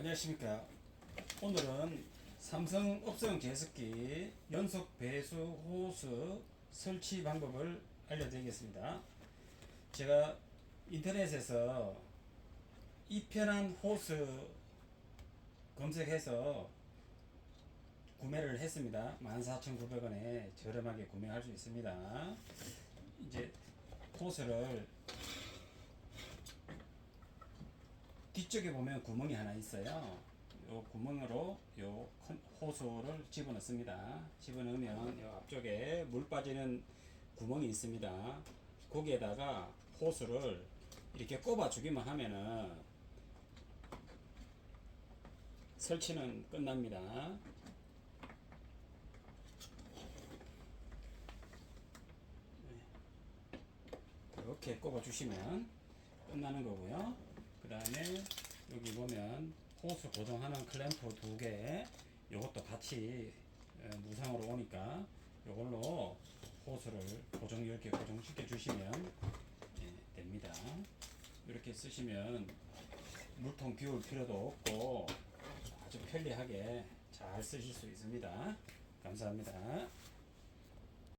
안녕하십니까. 오늘은 삼성 업성 제습기 연속 배수 호스 설치 방법을 알려드리겠습니다. 제가 인터넷에서 이편한 호스 검색해서 구매를 했습니다. 14,900원에 저렴하게 구매할 수 있습니다. 이제 호스를 뒤쪽에 보면 구멍이 하나 있어요. 요 구멍으로 요 컨- 호수를 집어넣습니다. 집어넣으면 요 앞쪽에 물 빠지는 구멍이 있습니다. 거기에다가 호수를 이렇게 꼽아 주기만 하면은 설치는 끝납니다. 이렇게 꼽아 주시면 끝나는 거고요. 그 다음에 여기 보면 호스 고정하는 클램프 두 개, 요것도 같이 에, 무상으로 오니까 요걸로 호스를 고정 이렇게 고정시켜 주시면 예, 됩니다. 이렇게 쓰시면 물통 비울 필요도 없고 아주 편리하게 잘 쓰실 수 있습니다. 감사합니다.